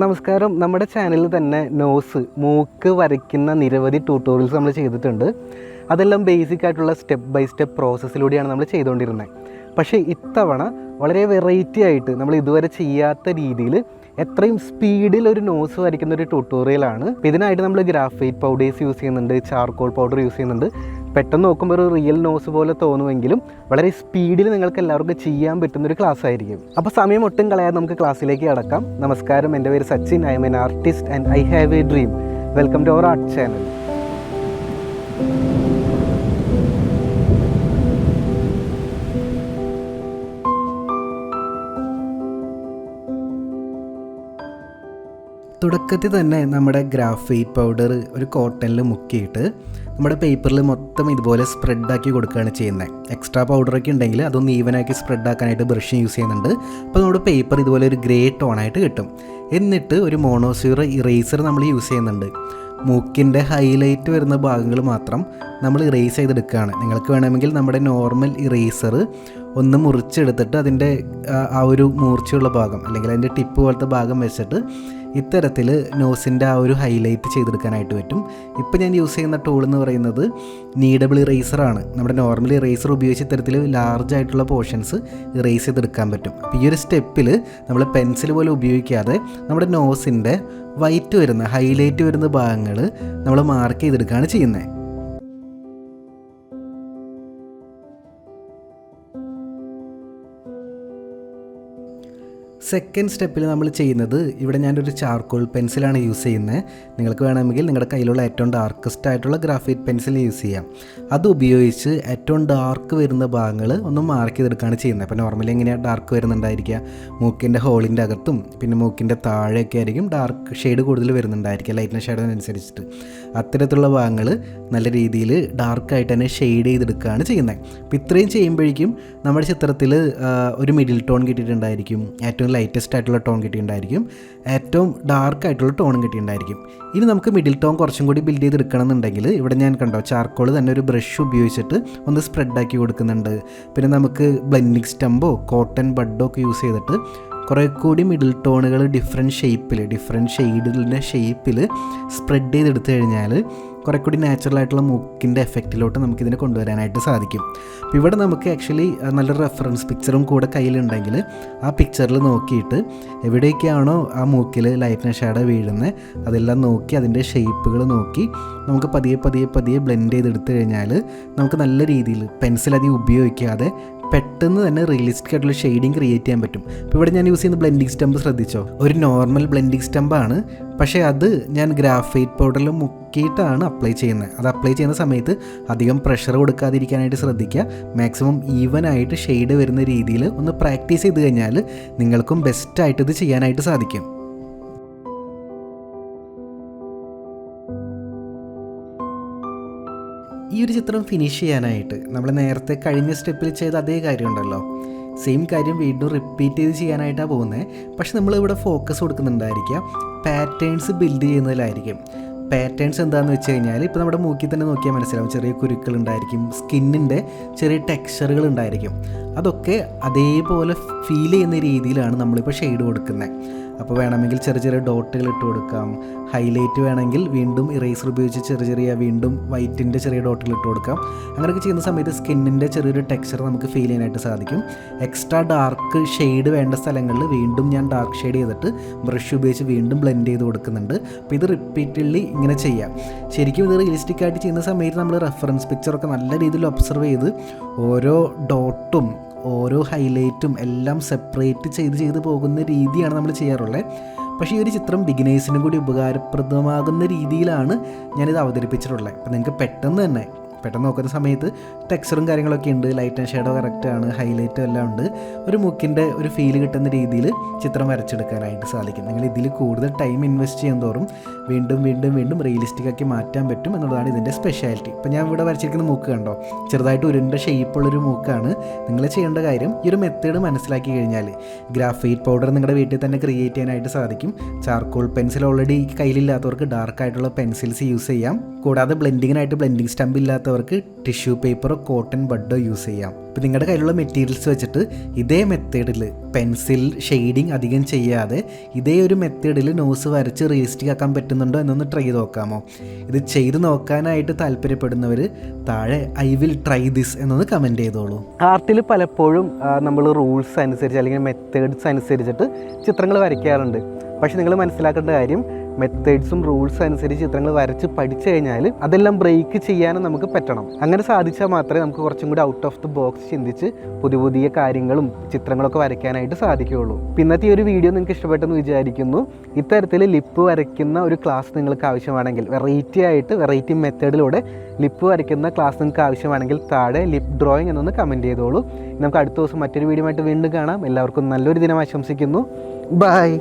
നമസ്കാരം. നമ്മുടെ ചാനലിൽ തന്നെ നോസ് മൂക്ക് വരയ്ക്കുന്ന നിരവധി ട്യൂട്ടോറിയൽസ് നമ്മൾ ചെയ്തിട്ടുണ്ട്. അതെല്ലാം ബേസിക് ആയിട്ടുള്ള സ്റ്റെപ്പ് ബൈ സ്റ്റെപ്പ് പ്രോസസ്സിലൂടെയാണ് നമ്മൾ ചെയ്തുകൊണ്ടിരുന്നത് പക്ഷേ ഇത്തവണ വളരെ വെറൈറ്റി ആയിട്ട് നമ്മൾ ഇതുവരെ ചെയ്യാത്ത രീതിയിൽ എത്രയും സ്പീഡിൽ ഒരു നോസ് വരയ്ക്കുന്ന ഒരു ട്യൂട്ടോറിയലാണ് ഇതിനായിട്ട് നമ്മൾ ഗ്രാഫൈറ്റ് പൗഡേഴ്സ് യൂസ് ചെയ്യുന്നുണ്ട് ചാർക്കോൾ പൗഡർ യൂസ് ചെയ്യുന്നുണ്ട്. പെട്ടെന്ന് നോക്കുമ്പോൾ ഒരു റിയൽ നോസ് പോലെ തോന്നുമെങ്കിലും വളരെ സ്പീഡിൽ നിങ്ങൾക്ക് എല്ലാവർക്കും ചെയ്യാൻ പറ്റുന്ന ഒരു ക്ലാസ് ആയിരിക്കും. അപ്പോൾ സമയം ഒട്ടും കളയാതെ നമുക്ക് ക്ലാസ്സിലേക്ക് കടക്കാം. നമസ്കാരം. എന്റെ പേര് Sachin. I'm an artist and I have a dream welcome to our art channel തുടക്കത്തിൽ തന്നെ നമ്മുടെ ഗ്രാഫൈറ്റ് പൗഡർ ഒരു കോട്ടണിൽ മുക്കിയിട്ട് നമ്മുടെ പേപ്പറിൽ മൊത്തം ഇതുപോലെ സ്പ്രെഡാക്കി കൊടുക്കുകയാണ് ചെയ്യുന്നത്. എക്സ്ട്രാ പൗഡറൊക്കെ ഉണ്ടെങ്കിൽ അതൊന്ന് ഈവനാക്കി സ്പ്രെഡാക്കാനായിട്ട് ബ്രഷ് യൂസ് ചെയ്യുന്നുണ്ട്. അപ്പോൾ നമ്മുടെ പേപ്പർ ഇതുപോലെ ഒരു ഗ്രേ ടോണായിട്ട് കിട്ടും. എന്നിട്ട് ഒരു മോണോസ്യൂർ ഇറേസർ നമ്മൾ യൂസ് ചെയ്യുന്നുണ്ട്. മൂക്കിന്റെ ഹൈലൈറ്റ് വരുന്ന ഭാഗങ്ങൾ മാത്രം നമ്മൾ ഇറേസ് ചെയ്തെടുക്കുകയാണ്. നിങ്ങൾക്ക് വേണമെങ്കിൽ നമ്മുടെ നോർമൽ ഇറേസർ ഒന്ന് മുറിച്ചെടുത്തിട്ട് അതിന്റെ ആ, ഒരു മൂർച്ചയുള്ള ഭാഗം അല്ലെങ്കിൽ അതിന്റെ ടിപ്പ് പോലത്തെ ഭാഗം വെച്ചിട്ട് ഇത്തരത്തിൽ നോസിന്റെ ആ ഒരു ഹൈലൈറ്റ് ചെയ്തെടുക്കാനായിട്ട് പറ്റും. ഇപ്പോൾ ഞാൻ യൂസ് ചെയ്യുന്ന ടൂൾ എന്ന് പറയുന്നത് നീഡബിൾ ഇറേസറാണ് നമ്മുടെ നോർമൽ ഇറേസർ ഉപയോഗിച്ച് ഇത്തരത്തിൽ ലാർജ് ആയിട്ടുള്ള പോർഷൻസ് ഇറേസ് ചെയ്തെടുക്കാൻ പറ്റും. അപ്പോൾ ഈ ഒരു സ്റ്റെപ്പിൽ നമ്മൾ പെൻസിൽ പോലെ ഉപയോഗിക്കാതെ നമ്മുടെ നോസിന്റെ വൈറ്റ് വരുന്ന ഹൈലൈറ്റ് വരുന്ന ഭാഗങ്ങൾ നമ്മൾ മാർക്ക് ചെയ്തെടുക്കുകയാണ് ചെയ്യുന്നത് സെക്കൻഡ് സ്റ്റെപ്പിൽ നമ്മൾ ചെയ്യുന്നത് ഇവിടെ ഞാനൊരു ചാർക്കോൾ പെൻസിലാണ് യൂസ് ചെയ്യുന്നത് നിങ്ങൾക്ക് വേണമെങ്കിൽ നിങ്ങളുടെ കയ്യിലുള്ള ഏറ്റവും ഡാർക്കസ്റ്റ് ആയിട്ടുള്ള ഗ്രാഫൈറ്റ് പെൻസിൽ യൂസ് ചെയ്യാം. അത് ഉപയോഗിച്ച് ഏറ്റവും ഡാർക്ക് വരുന്ന ഭാഗങ്ങൾ ഒന്ന് മാർക്ക് ചെയ്തെടുക്കുകയാണ് ചെയ്യുന്നത്. അപ്പോൾ നോർമലി എങ്ങനെയാണ് ഡാർക്ക് വരുന്നുണ്ടായിരിക്കുക? മൂക്കിന്റെ ഹോളിന്റെ അകത്തും പിന്നെ മൂക്കിന്റെ താഴെയൊക്കെ ആയിരിക്കും ഡാർക്ക് ഷെയ്ഡ് കൂടുതൽ വരുന്നുണ്ടായിരിക്കുക ലൈറ്റിന്റെ ഷെയ്ഡിനനുസരിച്ചിട്ട് അത്തരത്തിലുള്ള ഭാഗങ്ങൾ നല്ല രീതിയിൽ ഡാർക്കായിട്ട് തന്നെ ഷെയ്ഡ് ചെയ്തെടുക്കുകയാണ് ചെയ്യുന്നത്. അപ്പോൾ ഇത്രയും ചെയ്യുമ്പോഴേക്കും നമ്മുടെ ചിത്രത്തിൽ ഒരു മിഡിൽ ടോൺ കിട്ടിയിട്ടുണ്ടായിരിക്കും. ഏറ്റവും ലൈറ്റസ്റ്റ് ആയിട്ടുള്ള ടോൺ കിട്ടിയിട്ടുണ്ടായിരിക്കും. ഏറ്റവും ഡാർക്ക് ആയിട്ടുള്ള ടോണും കിട്ടിയിട്ടുണ്ടായിരിക്കും. ഇനി നമുക്ക് മിഡിൽ ടോൺ കുറച്ചും കൂടി ബിൽഡ് ചെയ്തെടുക്കണം എന്നുണ്ടെങ്കിൽ ഇവിടെ ഞാൻ കണ്ടോ ചാർക്കോൾ തന്നെ ഒരു ബ്രഷ് ഉപയോഗിച്ചിട്ട് ഒന്ന് സ്പ്രെഡാക്കി കൊടുക്കുന്നുണ്ട്. പിന്നെ നമുക്ക് ബ്ലെൻഡിങ് സ്റ്റമ്പോ കോട്ടൺ ബഡോ ഒക്കെ യൂസ് ചെയ്തിട്ട് കുറേ കൂടി മിഡിൽ ടോണുകൾ ഡിഫറെന്റ് ഷേപ്പിൽ ഡിഫറെന്റ് ഷെയ്ഡിന്റെ ഷേപ്പിൽ സ്പ്രെഡ് ചെയ്തെടുത്തു കഴിഞ്ഞാൽ കുറേ കൂടി നാച്ചുറൽ ആയിട്ടുള്ള മൂക്കിന്റെ എഫക്റ്റിലോട്ട് നമുക്കിതിനെ കൊണ്ടുവരാനായിട്ട് സാധിക്കും. അപ്പോൾ ഇവിടെ നമുക്ക് ആക്ച്വലി നല്ല റെഫറൻസ് പിക്ചറും കൂടെ കയ്യിലുണ്ടെങ്കിൽ ആ പിക്ചറിൽ നോക്കിയിട്ട് എവിടെയൊക്കെയാണോ ആ മൂക്കിൽ ലൈറ്റിന് ഷാഡോ വീഴുന്നത് അതെല്ലാം നോക്കി അതിന്റെ ഷേപ്പുകൾ നോക്കി നമുക്ക് പതിയെ പതിയെ പതിയെ ബ്ലെൻഡ് ചെയ്തെടുത്തു കഴിഞ്ഞാൽ നമുക്ക് നല്ല രീതിയിൽ പെൻസിൽ അധികം ഉപയോഗിക്കാതെ പെട്ടെന്ന് തന്നെ റിയലിസ്റ്റിക് ആയിട്ടുള്ള ഷെയ്ഡിങ് ക്രിയേറ്റ് ചെയ്യാൻ പറ്റും. ഇപ്പോൾ ഇവിടെ ഞാൻ യൂസ് ചെയ്യുന്ന ബ്ലെൻഡിങ് സ്റ്റമ്പ് ശ്രദ്ധിച്ചോ? ഒരു നോർമൽ ബ്ലെൻഡിങ് സ്റ്റംപാണ് പക്ഷേ അത് ഞാൻ ഗ്രാഫൈറ്റ് പൗഡറിൽ മുക്കിയിട്ടാണ് അപ്ലൈ ചെയ്യുന്നത്. അത് അപ്ലൈ ചെയ്യുന്ന സമയത്ത് അധികം പ്രഷർ കൊടുക്കാതിരിക്കാനായിട്ട് ശ്രദ്ധിക്കുക. മാക്സിമം ഈവൻ ആയിട്ട് ഷെയ്ഡ് വരുന്ന രീതിയിൽ ഒന്ന് പ്രാക്ടീസ് ചെയ്ത് കഴിഞ്ഞാൽ നിങ്ങൾക്കും ബെസ്റ്റായിട്ട് ഇത് ചെയ്യാനായിട്ട് സാധിക്കും. ഒരു ചിത്രം ഫിനിഷ് ചെയ്യാനായിട്ട്. നമ്മൾ നേരത്തെ കഴിഞ്ഞ സ്റ്റെപ്പിൽ ചെയ്ത അതേ കാര്യം ഉണ്ടല്ലോ. സെയിം കാര്യം വീണ്ടും റിപ്പീറ്റ് ചെയ്ത് ചെയ്യാനായിട്ടാണ് പോകുന്നത് പക്ഷെ നമ്മളിവിടെ ഫോക്കസ് കൊടുക്കുന്നുണ്ടായിരിക്കുക പാറ്റേൺസ് ബിൽഡ് ചെയ്യുന്നതിലായിരിക്കും. പാറ്റേൺസ് എന്താണെന്ന് വെച്ച് കഴിഞ്ഞാൽ ഇപ്പോൾ നമ്മുടെ മൂക്കിൽ തന്നെ നോക്കിയാൽ മനസ്സിലാവും. ചെറിയ കുരുക്കൾ ഉണ്ടായിരിക്കും സ്കിന്നിന്റെ ചെറിയ ടെക്സ്ചറുകൾ ഉണ്ടായിരിക്കും. അതൊക്കെ അതേപോലെ ഫീൽ ചെയ്യുന്ന രീതിയിലാണ് നമ്മളിപ്പോൾ ഷെയ്ഡ് കൊടുക്കുന്നത് അപ്പോൾ വേണമെങ്കിൽ ചെറിയ ചെറിയ ഡോട്ടുകൾ ഇട്ട് കൊടുക്കാം. ഹൈലൈറ്റ് വേണമെങ്കിൽ വീണ്ടും ഇറേസർ ഉപയോഗിച്ച് ചെറിയ ചെറിയ വീണ്ടും വൈറ്റിന്റെ ചെറിയ ഡോട്ടുകൾ ഇട്ട് കൊടുക്കാം. അങ്ങനെയൊക്കെ ചെയ്യുന്ന സമയത്ത് സ്കിന്നിന്റെ ചെറിയൊരു ടെക്സ്ചർ നമുക്ക് ഫീൽ ചെയ്യാനായിട്ട് സാധിക്കും. എക്സ്ട്രാ ഡാർക്ക് ഷെയ്ഡ് വേണ്ട സ്ഥലങ്ങളിൽ വീണ്ടും ഞാൻ ഡാർക്ക് ഷെയ്ഡ് ചെയ്തിട്ട് ബ്രഷ് ഉപയോഗിച്ച് വീണ്ടും ബ്ലെൻഡ് ചെയ്ത് കൊടുക്കുന്നുണ്ട്. അപ്പോൾ ഇത് റിപ്പീറ്റഡ്ലി ഇങ്ങനെ ചെയ്യാം. ശരിക്കും ഇത് റിയലിസ്റ്റിക് ആയിട്ട് ചെയ്യുന്ന സമയത്ത് നമ്മൾ റെഫറൻസ് പിക്ചറൊക്കെ നല്ല രീതിയിൽ ഒബ്സർവ് ചെയ്ത് ഓരോ ഡോട്ടും ഓരോ ഹൈലൈറ്റും എല്ലാം സെപ്പറേറ്റ് ചെയ്ത് ചെയ്ത് പോകുന്ന രീതിയാണ് നമ്മൾ ചെയ്യാറുള്ളത്. പക്ഷേ ഈ ഒരു ചിത്രം ബിഗിനേഴ്സിനും കൂടി ഉപകാരപ്രദമാകുന്ന രീതിയിലാണ് ഞാനിത് അവതരിപ്പിച്ചിട്ടുള്ളത്. അപ്പം നിങ്ങൾക്ക് പെട്ടെന്ന് തന്നെ പെട്ടെന്ന് നോക്കുന്ന സമയത്ത് ടെക്സ്ചറും കാര്യങ്ങളൊക്കെ ഉണ്ട്. ലൈറ്റ് ആൻഡ് ഷെയ്ഡോ കറക്റ്റാണ് ഹൈലൈറ്റും എല്ലാം ഉണ്ട്. ഒരു മുക്കിന്റെ ഒരു ഫീൽ കിട്ടുന്ന രീതിയിൽ ചിത്രം വരച്ചെടുക്കാനായിട്ട് സാധിക്കും. നിങ്ങൾ ഇതിൽ കൂടുതൽ ടൈം ഇൻവെസ്റ്റ് ചെയ്യാൻ തോറും വീണ്ടും വീണ്ടും വീണ്ടും റിയലിസ്റ്റിക് ആക്കി മാറ്റാൻ പറ്റും എന്നുള്ളതാണ് ഇതിന്റെ സ്പെഷ്യാലിറ്റി ഇപ്പം ഞാൻ ഇവിടെ വരച്ചിരിക്കുന്ന മൂക്ക് കണ്ടോ? ചെറുതായിട്ട് ഉരുണ്ട ഷേപ്പുള്ളൊരു മൂക്കാണ്. നിങ്ങൾ ചെയ്യേണ്ട കാര്യം ഈ ഒരു മെത്തേഡ് മനസ്സിലാക്കി കഴിഞ്ഞാൽ ഗ്രാഫൈറ്റ് പൗഡർ നിങ്ങളുടെ വീട്ടിൽ തന്നെ ക്രിയേറ്റ് ചെയ്യാനായിട്ട് സാധിക്കും. ചാർക്കോൾ പെൻസിൽ ഓൾറെഡി കയ്യിലില്ലാത്തവർക്ക് ഡാർക്ക് ആയിട്ടുള്ള പെൻസിൽസ് യൂസ് ചെയ്യാം. കൂടാതെ ബ്ലെൻഡിങ്ങിനായിട്ട് ബ്ലെൻഡിങ് സ്റ്റമ്പ് ഇല്ലാത്തവർക്ക് ടിഷ്യൂ പേപ്പറോ കോട്ടൺ ബഡോ യൂസ് ചെയ്യാം. ഇപ്പം നിങ്ങളുടെ കയ്യിലുള്ള മെറ്റീരിയൽസ് വെച്ചിട്ട് ഇതേ മെത്തേഡിൽ പെൻസിൽ ഷെയ്ഡിങ് അധികം ചെയ്യാതെ ഇതേ ഒരു മെത്തേഡിൽ നോസ് വരച്ച് റിയലിസ്റ്റിക് ആക്കാൻ പറ്റുന്നുണ്ടോ എന്നൊന്ന് ട്രൈ നോക്കാമോ? ഇത് ചെയ്ത് നോക്കാനായിട്ട് താല്പര്യപ്പെടുന്നവർ താഴെ ഐ വിൽ ട്രൈ ദിസ് എന്നൊന്ന് കമന്റ് ചെയ്തോളൂ. ആർട്ടിൽ പലപ്പോഴും നമ്മൾ റൂൾസ് അനുസരിച്ച് അല്ലെങ്കിൽ മെത്തേഡ്സ് അനുസരിച്ചിട്ട് ചിത്രങ്ങൾ വരയ്ക്കാറുണ്ട്. പക്ഷെ നിങ്ങൾ മനസ്സിലാക്കേണ്ട കാര്യം മെത്തേഡ്സും റൂൾസ് അനുസരിച്ച് ചിത്രങ്ങൾ വരച്ച് പഠിച്ചു കഴിഞ്ഞാൽ അതെല്ലാം ബ്രേക്ക് ചെയ്യാനും നമുക്ക് പറ്റണം. അങ്ങനെ സാധിച്ചാൽ മാത്രമേ നമുക്ക് കുറച്ചും കൂടി ഔട്ട് ഓഫ് ദി ബോക്സ് ചിന്തിച്ച് പുതിയ പുതിയ കാര്യങ്ങളും ചിത്രങ്ങളൊക്കെ വരയ്ക്കാനായിട്ട് സാധിക്കുകയുള്ളൂ. പിന്നത്തെ ഈ ഒരു വീഡിയോ നിങ്ങൾക്ക് ഇഷ്ടപ്പെട്ടെന്ന് വിചാരിക്കുന്നു. ഇത്തരത്തിൽ ലിപ്പ് വരയ്ക്കുന്ന ഒരു ക്ലാസ് നിങ്ങൾക്ക് ആവശ്യമാണെങ്കിൽ വെറൈറ്റി ആയിട്ട് വെറൈറ്റി മെത്തേഡിലൂടെ ലിപ്പ് വരയ്ക്കുന്ന ക്ലാസ് നിങ്ങൾക്ക് ആവശ്യമാണെങ്കിൽ താഴെ ലിപ്പ് ഡ്രോയിങ് എന്നൊന്ന് കമന്റ് ചെയ്തോളൂ. നമുക്ക് അടുത്ത ദിവസം മറ്റൊരു വീഡിയോ ആയിട്ട് വീണ്ടും കാണാം. എല്ലാവർക്കും നല്ലൊരു ദിനം ആശംസിക്കുന്നു. ബൈ